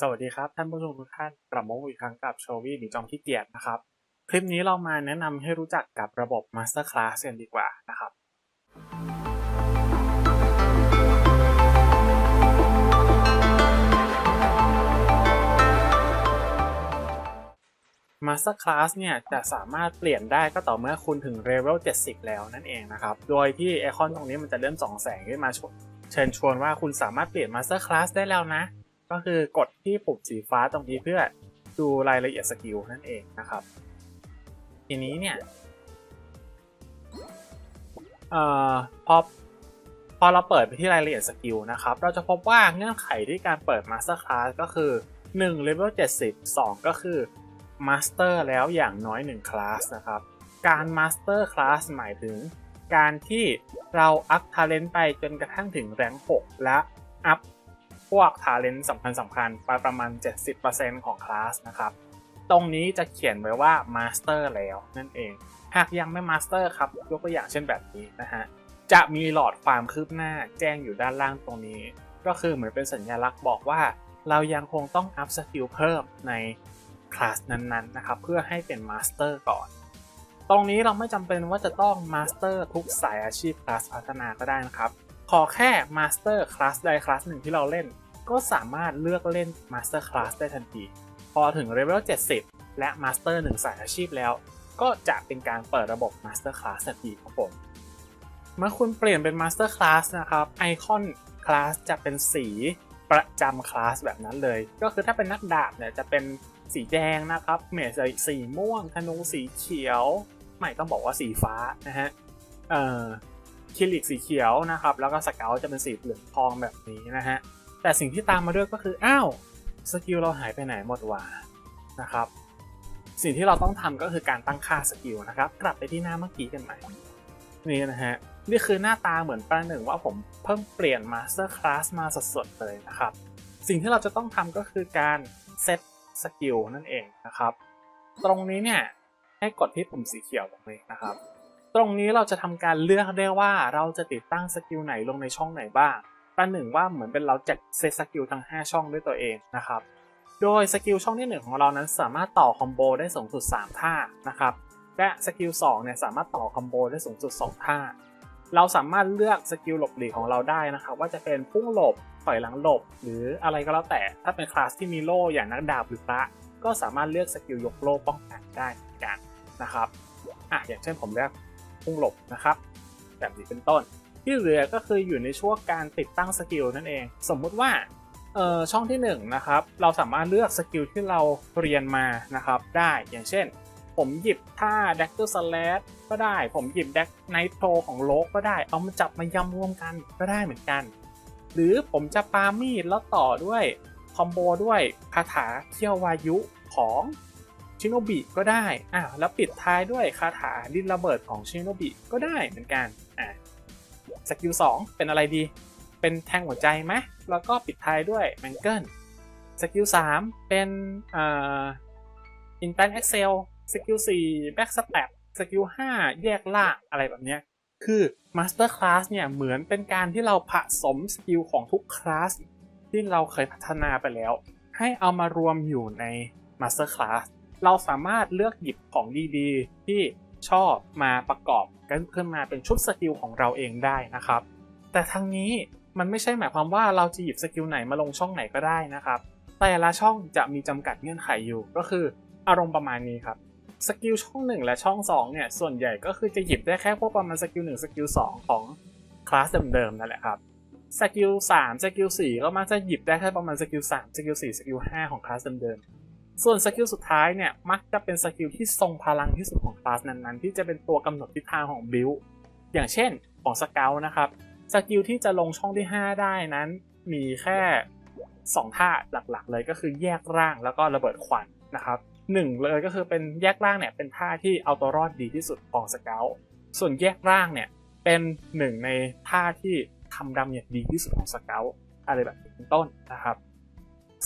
สวัสดีครับ ท่านผู้ชมทุกท่านกลับมาพบอีกครั้งกับโชวี่หรือจอมขี้เกียจนะครับ คลิปนี้เรามาแนะนำให้รู้จักกับระบบ Master Class กันดีกว่านะครับ Master Class เนี่ยจะสามารถเปลี่ยนได้ก็ต่อเมื่อคุณถึงเลเวล70 แล้วนั่นเองนะครับ โดยที่ไอคอนตรงนี้มันจะเริ่มส่องแสงขึ้นมาเชิญชวนว่าคุณสามารถเปลี่ยน Master Class ได้แล้วนะ ก็คือกดที่ปุ่มสีฟ้าตรงนี้เพื่อดูรายละเอียดสกิลนั่นเองนะครับ ทีนี้เนี่ยเอ่อพอพอเราเปิดไปที่รายละเอียดสกิลนะครับ เราจะพบว่าเงื่อนไขที่การเปิด Master Class ก็คือ1 Level 70 2 ก็คือ Master แล้วอย่างน้อย1คลาสนะครับ การ Master Class หมายถึงการที่เราอัพ Talent ไปจนกระทั่งถึงแรง 6 และอัพ พวก Talent สำคัญสำคัญไปประมาณ 70%ของคลาสนะครับ ตรงนี้จะเขียนไว้ว่า Master แล้วนั่นเอง หากยังไม่ Master ครับยกตัวอย่างเช่นแบบนี้นะฮะ จะมีหลอดความคืบหน้าแจ้งอยู่ด้านล่างตรงนี้ ก็คือเหมือนเป็นสัญลักษณ์บอกว่า เรายังคงต้องอัพสกิลเพิ่มในคลาสนั้นๆนะครับ เพื่อให้เป็น Master ก่อน ตรงนี้เราไม่จำเป็นว่าจะต้อง Master ทุกสายอาชีพคลาสพัฒนาก็ได้นะครับขอแค่ Master คลาสใดคลาสหนึ่งที่เราเล่น ก็สามารถเลือกเล่น Master Class ได้ทันที พอถึงเลเวล70 และ Master 1 สายอาชีพแล้ว ก็จะเป็นการเปิดระบบ Master Class ทันทีครับผมเมื่อคุณเปลี่ยนเป็น Master Class นะครับไอคอนคลาสจะเป็นสีประจำคลาสแบบนั้นเลย ก็คือถ้าเป็นนักดาบเนี่ยจะเป็นสีแดงนะครับเมจสีม่วงธนูสีเขียว ไม่ต้องบอกว่าสีฟ้านะฮะเอ่อคิลิกสีเขียวนะครับ แล้วก็สเกลจะเป็นสีเหลืองทองแบบนี้นะฮะ แต่สิ่งที่ตามมาด้วยก็คืออ้าวสกิลเราหายไปไหนหมดวะนะครับ สิ่งที่เราต้องทำก็คือการตั้งค่าสกิลนะครับ กลับไปที่หน้าเมื่อกี้กันใหม่นี่นะฮะนี่คือหน้าตาเหมือนประหนึ่งว่าผมเพิ่งเปลี่ยน Master Class มาสดๆเลยนะครับ สิ่งที่เราจะต้องทำก็คือการเซตสกิลนั่นเองนะครับ ตรงนี้เนี่ยให้กดที่ปุ่มสีเขียวตรงนี้นะครับ ตรงนี้เราจะทำการเลือกได้ว่าเราจะติดตั้งสกิลไหนลงในช่องไหนบ้าง ประหนึ่งว่าเหมือนเป็นเราจัดเซตสกิลทั้ง 5 ช่องด้วยตัวเองนะครับ โดยสกิลช่องที่ 1 ของเรานั้นสามารถต่อคอมโบได้สูงสุด 3 ท่านะครับ และสกิล2เนี่ยสามารถต่อคอมโบได้สูงสุด 2 ท่า เราสามารถเลือกสกิลหลบหลีกของเราได้นะครับว่าจะเป็นพุ่งหลบถอยหลังหลบ หรืออะไรก็แล้วแต่ ถ้าเป็นคลาสที่มีโล่อย่างนักดาบหรือพระก็สามารถเลือกสกิลยกโล่ป้องกันได้เหมือนกันนะครับอะอย่างเช่นผมเลือกพุ่งหลบนะครับ แบบนี้เป็นต้น ที่เหลือก็คืออยู่ในช่วงการติดตั้งสกิลนั่นเอง สมมุติว่าช่องที่1นงนะครับเราสามารถเลือกสกิลที่เราเรียนมานะครับได้อย่างเช่น ผมหยิบท่า d a กเตอร์สแลดก็ได้ ผมหยิบแดกไนโตรของโลกก็ได้ เอามาจับมายำรวมกันก็ได้เหมือนกัน หรือผมจะปามีดแล้วต่อด้วยคอมโบด้วยคาถาเที่ยววายุของชิโนบิก็ได้อ่าแล้วปิดท้ายด้วยคาถาดินระเบิดของชิโนบิก็ได้เหมือนกัน สกิล2เป็นอะไรดี เป็นแทงหัวใจไหมแล้วก็ปิดท้ายด้วยแมงเกิลสกิล3เป็นอ่าอินแ n นเอ็กเซลสกิล4แบ็กสแตปสกิล5แยกล่างอะไรแบบเนี้ยคือ Master Class เนี่ยเหมือนเป็นการที่เราผสมสกิลของทุกคลาสที่เราเคยพัฒนาไปแล้ว ให้เอามารวมอยู่ใน Master Class เราสามารถเลือกหยิบของดีๆ ที่ ชอบมาประกอบกันขึ้นมาเป็นชุดสกิลของเราเองได้นะครับ แต่ทั้งนี้มันไม่ใช่หมายความว่าเราจะหยิบสกิลไหนมาลงช่องไหนก็ได้นะครับ แต่ละช่องจะมีจำกัดเงื่อนไขอยู่ ก็คืออารมณ์ประมาณนี้ครับสกิลช่อง 1 และช่อง2เนี่ยส่วนใหญ่ก็คือจะหยิบได้แค่พวกประมาณสกิล1สกิล2ของคลาสเดิมๆนั่นแหละครับสกิล3สกิล4ก็มักจะหยิบได้แค่ประมาณสกิล3สกิล4สกิล5ของคลาสเดิมๆ ส่วนสกิลสุดท้ายเนี่ยมักจะเป็นสกิลที่ทรงพลังที่สุดของคลาสนั้นๆ ที่จะเป็นตัวกำหนดทิศทางของบิลอย่างเช่นของสเกลนะครับสกิลที่จะลงช่องที่ 5 ได้นั้น มีแค่ 2 ท่าหลักๆ เลยก็คือแยกร่างแล้วก็ระเบิดควันนะครับหนึ่งเลยก็คือเป็นแยกร่างเนี่ยเป็นท่าที่เอาตัวรอดดีที่สุดของสเกลส่วนแยกร่างเนี่ยเป็นหนึ่งในท่าที่ทำดาเมจดีที่สุดของสเกลอะไรแบบนี้เป็นต้นนะครับ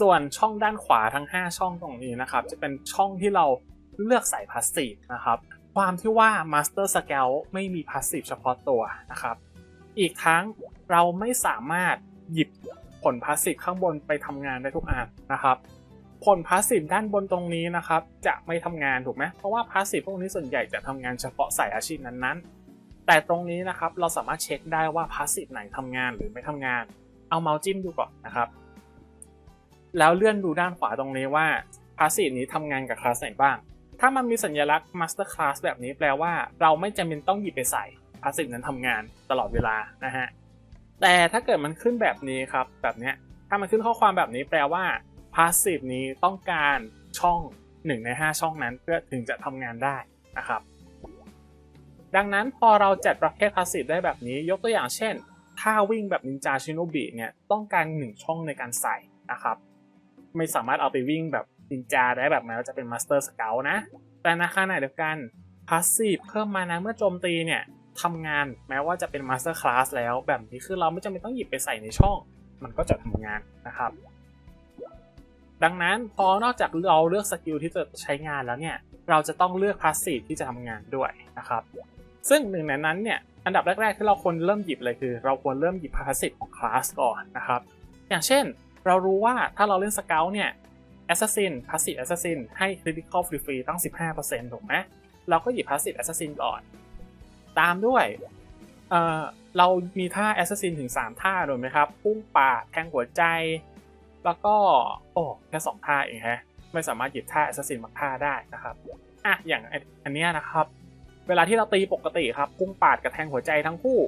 ส่วนช่องด้านขวาทั้ง 5 ช่องตรงนี้นะครับจะเป็นช่องที่เราเลือกใส่พาสซีฟนะครับความที่ว่า Master s c a l ไม่มีพาสซีฟเฉพาะตัวนะครับ อีกทั้งเราไม่สามารถหยิบผลพาสซีฟข้างบนไปทำงานได้ทุกอันนะครับ ผลพาสซีฟด้านบนตรงนี้นะครับ จะไม่ทำงานถูกไหมเพราะว่าพาสซีฟพวกนี้ส่วนใหญ่จะทำงานเฉพาะสายอาชีพนั้นๆ แต่ตรงนี้นะครับเราสามารถเช็คได้ว่าพาสซีฟไหนทำงานหรือไม่ทำงาน เอาเมาส์จิ้มดูก่อนนะครับ แล้วเลื่อนดูด้านขวาตรงนี้ว่าพาสซีฟนี้ทำงานกับคลาสไหนบ้าง ถ้ามันมีสัญลักษณ์ Master Class แบบนี้แปลว่าเราไม่จำเป็นต้องหยิบไปใส่พาสซีฟนั้นทำงานตลอดเวลานะฮะ แต่ถ้าเกิดมันขึ้นแบบนี้ครับ แบบเนี้ย ถ้ามันขึ้นข้อความแบบนี้แปลว่าพาสซีฟนี้ต้องการช่อง 1 ใน 5 ช่องนั้นเพื่อถึงจะทำงานได้นะครับ ดังนั้นพอเราจัดประเภทพาสซีฟได้แบบนี้ ยกตัวอย่างเช่น ถ้าวิ่งแบบนินจาชิโนบิเนี่ยต้องการ 1 ช่องในการใส่นะครับ ไม่สามารถเอาไปวิ่งแบบนินจาได้แบบแม้ว่าจะเป็นมาสเตอร์สเกลนะ แต่ในขณะเดียวกันพาสซีฟเพิ่มมานะเมื่อโจมตีเนี่ยทำงานแม้ว่าจะเป็นมาสเตอร์คลาสแล้วแบบนี้คือเราไม่จำเป็นต้องหยิบไปใส่ในช่อง มันก็จะทำงานนะครับ ดังนั้นพอนอกจากเราเลือกสกิลที่จะใช้งานแล้วเนี่ยเราจะต้องเลือกพาสซีฟที่จะทำงานด้วยนะครับ ซึ่งหนึ่งในนั้นเนี่ยอันดับแรก ๆ ที่เราควรเริ่มหยิบเลยคือ เราควรเริ่มหยิบพาสซีฟของคลาสก่อนนะครับ อย่างเช่น เรารู้ว่าถ้าเราเล่นสเกลเนี่ย Assassin Passive Assassin ให้ Critical Free Free ตั้ง 15%ถูกไหมเราก็หยิบ Passive Assassin ก่อน ตามด้วยเอ่อเรามีท่า Assassin ถึง 3 ท่าถูกไหมครับ พุ่งป่าดแทงหัวใจ แล้วก็ โอ้แค่2ท่าเองฮะไม่สามารถหยิบท่า Assassin บางท่าได้นะครับอะอย่างอันนี้นะครับ เวลาที่เราตีปกติครับ พุ่งปาดกับแทงหัวใจทั้งคู่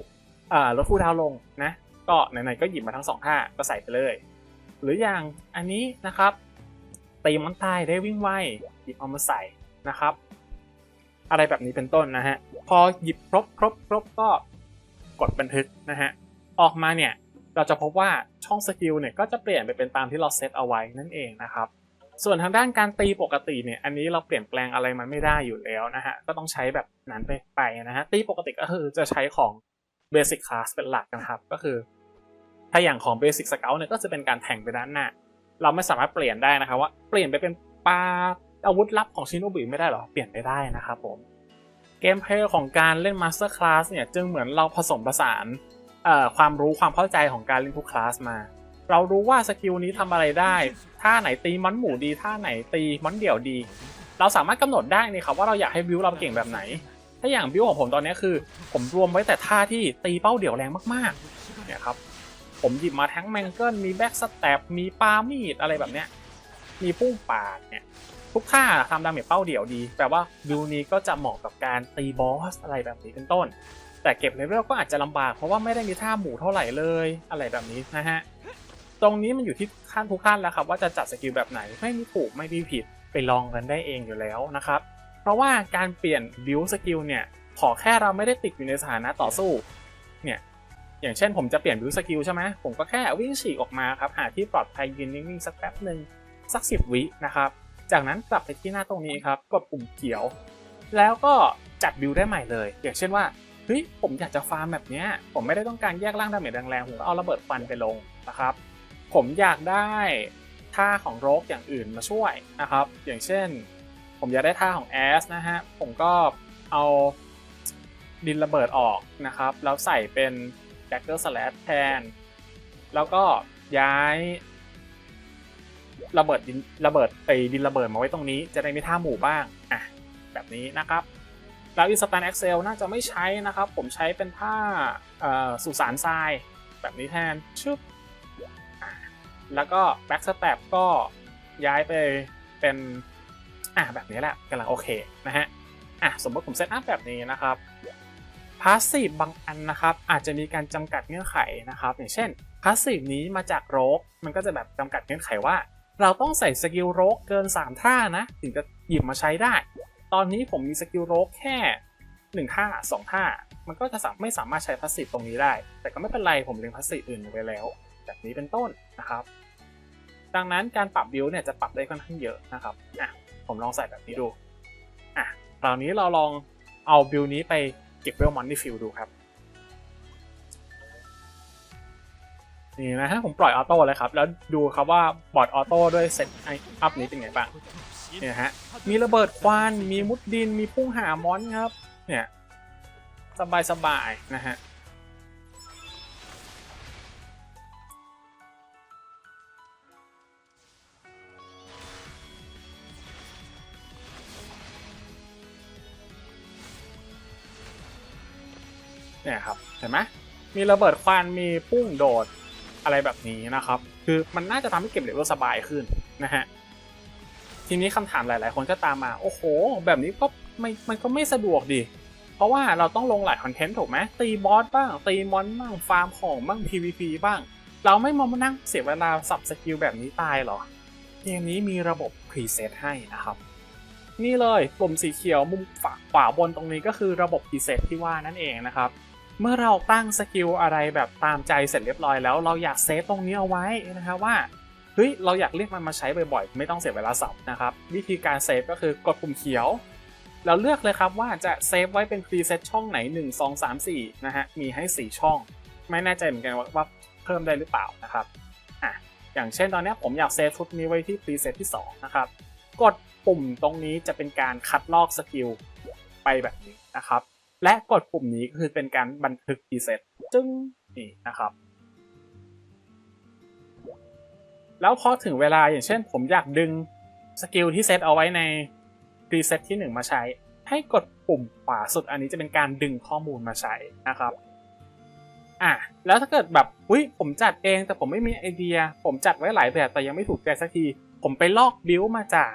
เอ่อลดคู่ดาวลงนะ ก็ไหนๆก็หยิบมาทั้งสองท่าก็ใส่ไปเลย หรืออย่างอันนี้นะครับตีมอนตายได้วิ่งไวหยิบเอามาใส่นะครับ อะไรแบบนี้เป็นต้นนะฮะ พอหยิบครบครบครบก็กดบันทึกนะฮะ ออกมาเนี่ย เราจะพบว่าช่องสกิลเนี่ยก็จะเปลี่ยนไปเป็นตามที่เราเซตเอาไว้นั่นเองนะครับ ส่วนทางด้านการตีปกติเนี่ย อันนี้เราเปลี่ยนแปลงอะไรมันไม่ได้อยู่แล้วนะฮะ ก็ต้องใช้แบบนั้นไปไปนะฮะ ตีปกติก็คือจะใช้ของ Basic Class เป็นหลักนะครับ ก็คือ ถ้าอย่างของ Basic Scout เนี่ยก็จะเป็นการแทงไปด้านหน้า เราไม่สามารถเปลี่ยนได้นะครับว่าเปลี่ยนไปเป็นปลาอาวุธลับของชิโนบิไม่ได้หรอ เปลี่ยนไปได้นะครับผม เกมเพลย์ของการเล่น Master Class เนี่ยจึงเหมือนเราผสมผสานความรู้ความเข้าใจของการเล่นทุกคลาสมา เรารู้ว่าสกิลนี้ทำอะไรได้ ท่าไหนตีมอนหมูดี ท่าไหนตีมอนเดี่ยวดี เราสามารถกำหนดได้นี่ครับว่าเราอยากให้บิวเราเก่งแบบไหน ถ้าอย่างบิวของผมตอนนี้คือ ผมรวมไว้แต่ท่าที่ตีเป้าเดี่ยวแรงมากๆ เนี่ยครับ ผมหยิบมาทั้งแมงเกิลมีแบ็กสแตปมีปามีดอะไรแบบเนี้ยมีพุ่งปาดเนี่ยทุกท่าทำดาเมจเป้าเดี่ยวดีแปลว่าบิวนี้ก็จะเหมาะกับการตีบอสอะไรแบบนี้เป็นต้น แต่เก็บเลเวลก็อาจจะลำบากเพราะว่าไม่ได้มีท่าหมู่เท่าไหร่เลยอะไรแบบนี้นะฮะตรงนี้มันอยู่ที่ท่านทุกท่านแล้วครับว่าจะจัดสกิลแบบไหนไม่มีถูกไม่มีผิดไปลองกันได้เองอยู่แล้วนะครับ เพราะว่าการเปลี่ยนบิวสกิลเนี่ยขอแค่เราไม่ได้ติดอยู่ในสถานะต่อสู้ อย่างเช่นผมจะเปลี่ยนบิวสกิลใช่ไหมผมก็แค่วิ่งฉีกออกมาครับหาที่ปลอดภัยยืนนิ่งๆสักแป๊บหนึ่งสักสิบวินะครับ จากนั้นกลับไปที่หน้าตรงนี้ครับกดปุ่มเขียว แล้วก็จัดบิวได้ใหม่เลย อย่างเช่นว่าเฮ้ยผมอยากจะฟาร์มแบบเนี้ยผมไม่ได้ต้องการแยกร่างดาเมจแรงๆผมก็เอาระเบิดฟันไปลงนะครับ ผมอยากได้ท่าของโรกอย่างอื่นมาช่วยนะครับ อย่างเช่น ผมอยากได้ท่าของแอสนะฮะผมก็เอาดินระเบิดออกนะครับ แล้วใส่เป็น แจ็คเกอร์สแลแทน แล้วก็ย้ายระเบิดดินระเบิดไปดินระเบิดมาไว้ตรงนี้ จะได้มีท่าหมู่บ้างอะแบบนี้นะครับแล้วอินสแตน Excel น่าจะไม่ใช้นะครับ ผมใช้เป็นท่าสุสานทราย แบบนี้แทนชึบแล้วก็ Back Step ก็ย้ายไปเป็นอะแบบนี้แหละกำลังโอเคนะฮะอะสมมติผมเซตอัพแบบนี้นะครับ พาสซีฟบางอันนะครับอาจจะมีการจำกัดเงื่อนไขนะครับอย่างเช่นพาสซีฟนี้มาจากโรกมันก็จะแบบจำกัดเงื่อนไขว่า เราต้องใส่สกิลโรกเกิน 3 ท่านะถึงจะหยิบมาใช้ได้ ตอนนี้ผมมีสกิลโรกแค่1ท่า2ท่ามันก็จะไม่สามารถใช้พาสซีฟตรงนี้ได้ แต่ก็ไม่เป็นไรผมเล็งพาสซีฟอื่นไว้แล้ว แบบนี้เป็นต้นนะครับ ดังนั้นการปรับบิลเนี่ยจะปรับได้ค่อนข้างเยอะนะครับอะผมลองใส่แบบนี้ดูอะคราวนี้เราลองเอาบิลนี้ไป เก็บเวลมอนที่ฟิลดูครับ นี่นะฮะผมปล่อยออโต้เลยครับ แล้วดูครับว่าบอร์ดออโต้ด้วยเซตไออัพนี้เป็นไงบ้างเนี่ยฮะมีระเบิดควันมีมุดดินมีพุ่งหามอนครับ เนี่ยสบายสบายๆนะฮะ เนี่ยครับเห็นไหมมีระเบิดควันมีพุ่งโดดอะไรแบบนี้นะครับ คือมันน่าจะทำให้เก็บเลเวลสบายขึ้นนะฮะทีนี้คำถามหลาย ๆ คนก็ตามมา โอ้โห แบบนี้ก็ไม่มันก็ไม่สะดวกดิเพราะว่าเราต้องลงหลายคอนเทนต์ถูกไหมตีบอสบ้าง ตีมอนบ้างฟาร์มของบ้าง PVP บ้าง เราไม่มานั่งเสียเวลาสับสกิลแบบนี้ตายหรอเกมนี้มีระบบพรีเซตให้นะครับนี่เลยปุ่มสีเขียวมุมฝาขวาบนตรงนี้ก็คือระบบพรีเซตที่ว่านั่นเองนะครับ เมื่อเราตั้งสกิลอะไรแบบตามใจเสร็จเรียบร้อยแล้วเราอยากเซฟตรงนี้เอาไว้นะครับว่าเฮ้ยเราอยากเรียกมันมาใช้บ่อยๆ ไม่ต้องเสียเวลาสับนะครับ วิธีการเซฟก็คือกดปุ่มเขียวเราเลือกเลยครับว่าจะเซฟไว้เป็นพรีเซตช่องไหน 1 2 3 4 นะฮะ มีให้ 4 ช่อง ไม่แน่ใจเหมือนกันว่าว่าเพิ่มได้หรือเปล่านะครับอะอย่างเช่นตอนนี้ผมอยากเซฟชุดนี้ไว้ที่พรีเซตที่ 2 นะครับ กดปุ่มตรงนี้จะเป็นการคัดลอกสกิลไปแบบนี้นะครับ และกดปุ่มนี้ก็คือเป็นการบันทึกพรีเซ็ตจึ้งนี่นะครับ แล้วพอถึงเวลาอย่างเช่น ผมอยากดึงสกิลที่เซตเอาไว้ในพรีเซ็ตที่ 1 มาใช้ ให้กดปุ่มขวาสุดอันนี้จะเป็นการดึงข้อมูลมาใช้นะครับอะแล้วถ้าเกิดแบบอุ้ยผมจัดเองแต่ผมไม่มีไอเดีย ผมจัดไว้หลายแบบแต่ยังไม่ถูกใจสักที ผมไปลอกบิวมาจาก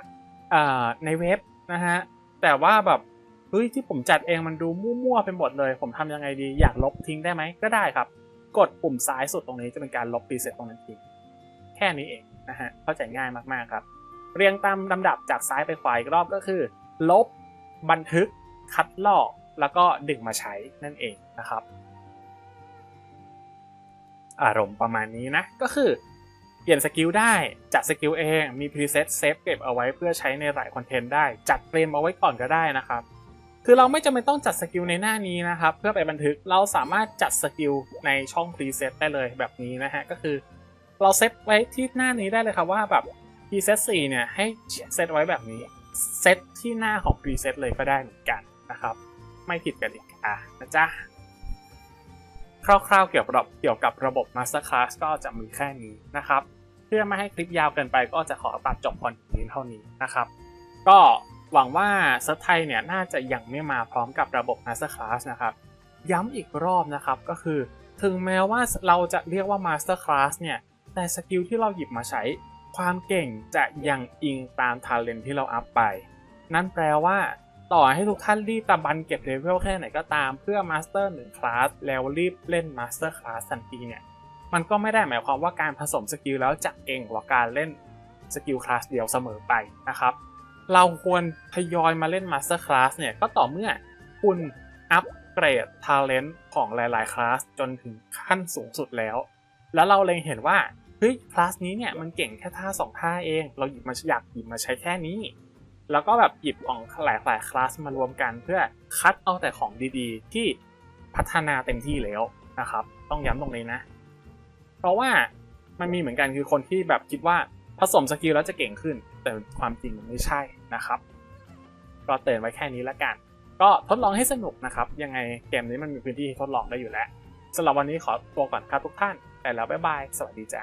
ในเว็บนะฮะแต่ว่าแบบ เฮ้ยที่ผมจัดเองมันดูมั่วๆไปหมดเลย ผมทำยังไงดีอยากลบทิ้งได้ไหมก็ได้ครับ กดปุ่มซ้ายสุดตรงนี้จะเป็นการลบพรีเซตตรงนั้นทิ้งแค่นี้เองนะฮะเข้าใจง่ายมากๆครับ เรียงตามลำดับจากซ้ายไปขวาอีกรอบก็คือ ลบ บันทึก คัดลอก แล้วก็ดึงมาใช้นั่นเองนะครับ อารมณ์ประมาณนี้นะก็คือเปลี่ยนสกิลได้จัดสกิลเองมีพรีเซตเซฟเก็บเอาไว้เพื่อใช้ในหลายคอนเทนต์ได้ จัดเตรียมเอาไว้ก่อนก็ได้นะครับ คือเราไม่จำเป็นต้องจัดสกิลในหน้านี้นะครับ เพื่อไปบันทึกเราสามารถจัดสกิลในช่องพรีเซตได้เลยแบบนี้นะฮะก็คือ เราเซตไว้ที่หน้านี้ได้เลยครับว่าแบบ preset 4เนี่ยให้เซตไว้แบบนี้เซตที่หน้าของ preset เลยก็ได้เหมือนกันนะครับ ไม่ผิดกันอีกอะนะจ๊ะคร่าวๆเกี่ยวกับเกี่ยวกับระบบ Masterclass ก็จะมีแค่นี้นะครับ เพื่อไม่ให้คลิปยาวเกินไปก็จะขอตัดจบคอนเทนต์นี้เท่านี้นะครับ ก็ หวังว่าเซิร์ฟไทยเนี่ยน่าจะยังไม่มาพร้อมกับระบบ Masterclass นะครับ ย้ำอีกรอบนะครับก็คือ ถึงแม้ว่าเราจะเรียกว่า Masterclass เนี่ย แต่สกิลที่เราหยิบมาใช้ ความเก่งจะยังอิงตามทาเลนที่เราอัพไป นั่นแปลว่า ต่อให้ทุกท่านรีบตะบันเก็บเลเวลแค่ไหนก็ตามเพื่อมาสเตอร์หนึ่งคลาสแล้วรีบเล่นมาสเตอร์คลาสทันทีเนี่ยมันก็ไม่ได้หมายความว่าการผสมสกิลแล้วจะเก่งกว่าการเล่นสกิลคลาสเดียวเสมอไปนะครับ เราควรทยอยมาเล่นมาสเตอร์คลาสเนี่ย ก็ต่อเมื่อคุณอัปเกรดทาเลนของหลาย ๆ คลาสจนถึงขั้นสูงสุดแล้ว แล้วเราเลยเห็นว่า เฮ้ย คลาสนี้เนี่ย มันเก่งแค่ท่าสองท่าเอง เราหยิบมาอยากหยิบมาใช้แค่นี้ แล้วก็แบบหยิบของหลายหลายคลาสมารวมกันเพื่อคัดเอาแต่ของดีๆ ที่พัฒนาเต็มที่แล้วนะครับ ต้องย้ำตรงนี้นะ เพราะว่ามันมีเหมือนกันคือคนที่แบบคิดว่า ผสมสกิลแล้วจะเก่งขึ้น แต่ความจริงมันไม่ใช่นะครับ ก็เตือนไว้แค่นี้ละกัน ก็ทดลองให้สนุกนะครับ ยังไงเกมนี้มันมีพื้นที่ทดลองได้อยู่แล้วสำหรับวันนี้ขอตัวก่อนครับทุกท่าน แต่แล้วบ๊ายบาย สวัสดีจ้า